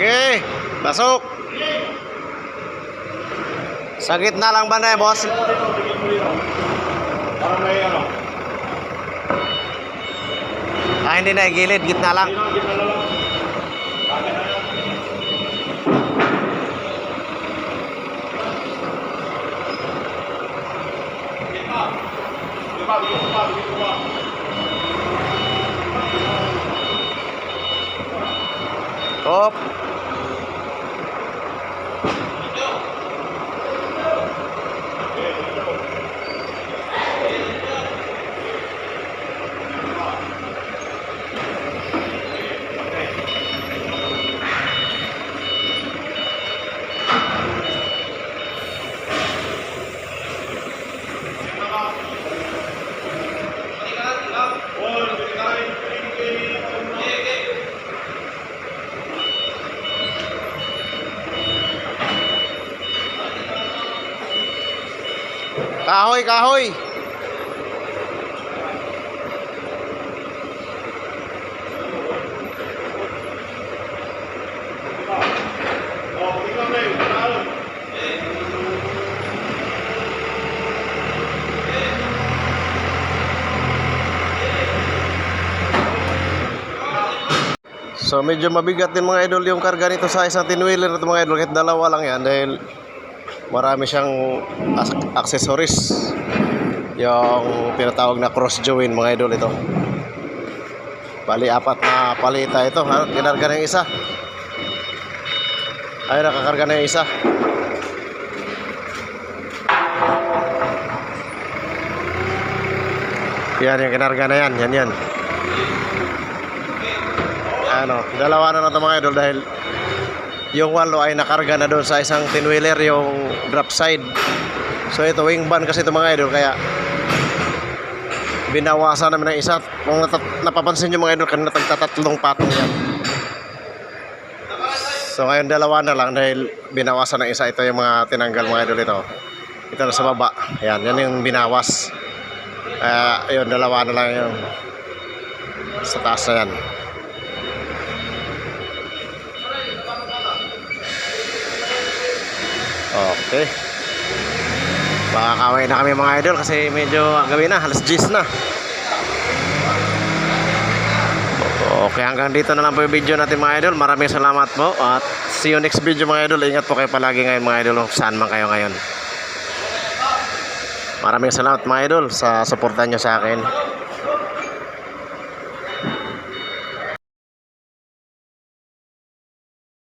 Pasok! Sa gitna lang ba na eh, boss? Para ano. Ah, hindi na, gilid, gitna lang. Sino, gitna na lang. Bakit na yan? Gitna. Gitna, gitna, gitna. Op. Oh, pinikain, pinikain. Kahoy, kahoy! So medyo mabigat din mga idol yung karga nito sa isang tinwheeler nito mga idol kahit dalawa lang yan dahil marami siyang accessories. Yung tinatawag na cross join mga idol ito. Bali apat na palita ito. Ha? kinarga na yung isa. Ay nakakarga na yung isa. Yan yung kinarga na yan. Yan yan. Ano, dalawa na lang ito mga idol dahil yung walo ay nakarga na doon sa isang tinwheeler yung drop side. So ito wing van kasi ito mga idol kaya binawasan namin ng isa. Kung napapansin nyo mga idol kanina tagtatatlong patong yan. So ngayon dalawa na lang dahil binawasan ng isa ito yung mga tinanggal mga idol ito. Ito na sa baba. Yan, yan yung binawas. Kaya yun, dalawa na lang yung sa taas na yan. Okay. Baka kaway na kami mga idol kasi medyo gawin na, halos 10 na. Okay, hanggang dito na lang po yung video natin mga idol. Maraming salamat po at see you next video mga idol. Ingat po kayo palagi ngayon mga idol kung saan man kayo ngayon. Maraming salamat mga idol sa suportan nyo sa akin.